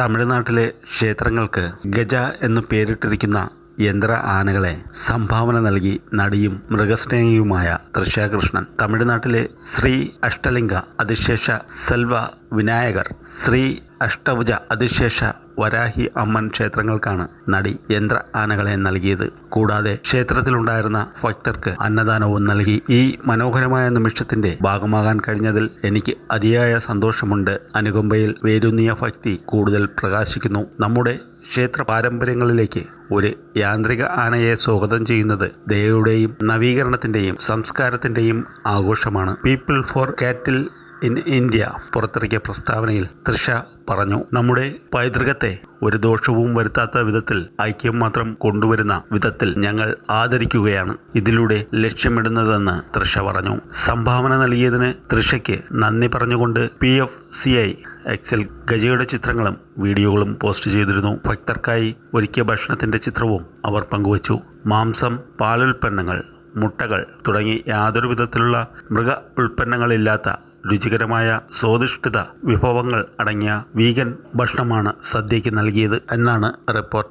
തമിഴ്നാട്ടിലെ ക്ഷേത്രങ്ങൾക്ക് ഗജ എന്നു പേരിട്ടിരിക്കുന്ന യന്ത്ര ആനകളെ സംഭാവന നൽകി നടിയും മൃഗസ്നേഹിയുമായ തൃശ്ശാകൃഷ്ണൻ തമിഴ്നാട്ടിലെ ശ്രീ അഷ്ടലിംഗ അതിശേഷ സെൽവ വിനായകർ ശ്രീ അഷ്ടഭുജ അതിശേഷ വരാഹി അമ്മൻ ക്ഷേത്രങ്ങൾക്കാണ് നടി യന്ത്ര ആനകളെ നൽകിയത്. കൂടാതെ ക്ഷേത്രത്തിലുണ്ടായിരുന്ന ഭക്തർക്ക് അന്നദാനവും നൽകി. ഈ മനോഹരമായ നിമിഷത്തിന്റെ ഭാഗമാകാൻ കഴിഞ്ഞതിൽ എനിക്ക് അതിയായ സന്തോഷമുണ്ട്. അനുകമ്പയിൽ വേരൂന്നിയ ഭക്തി കൂടുതൽ പ്രകാശിക്കുന്നു. നമ്മുടെ ക്ഷേത്ര പാരമ്പര്യങ്ങളിലേക്ക് ഒരു യാന്ത്രിക ആനയെ സ്വാഗതം ചെയ്യുന്നത് ദയയുടെയും നവീകരണത്തിന്റെയും സംസ്കാരത്തിന്റെയും ആഘോഷമാണ്. People for cattle in India പുറത്തിറക്കിയ പ്രസ്താവനയിൽ തൃഷ പറഞ്ഞു നമ്മുടെ പൈതൃകത്തെ ഒരു ദോഷവും വരുത്താത്ത വിധത്തിൽ ഐക്യം മാത്രം കൊണ്ടുവരുന്ന വിധത്തിൽ ഞങ്ങൾ ആദരിക്കുകയാണ്. ഇതിലൂടെ ലക്ഷ്യമിടുന്നതെന്ന് തൃഷ പറഞ്ഞു. സംഭാവന നൽകിയതിന് തൃഷയ്ക്ക് നന്ദി പറഞ്ഞുകൊണ്ട് P F C I Excel ഗജയുടെ ചിത്രങ്ങളും വീഡിയോകളും പോസ്റ്റ് ചെയ്തിരുന്നു. ഭക്തർക്കായി ഒരുക്കിയ ഭക്ഷണത്തിന്റെ ചിത്രവും അവർ പങ്കുവച്ചു. മാംസം പാലുൽപ്പന്നങ്ങൾ മുട്ടകൾ തുടങ്ങി യാതൊരു വിധത്തിലുള്ള മൃഗ ഉൽപ്പന്നങ്ങളില്ലാത്ത രുചികരമായ സ്വാദിഷ്ഠിത വിഭവങ്ങൾ അടങ്ങിയ വീഗൻ ഭക്ഷണമാണ് സദ്യയ്ക്ക് നൽകിയത് എന്നാണ് റിപ്പോർട്ട്.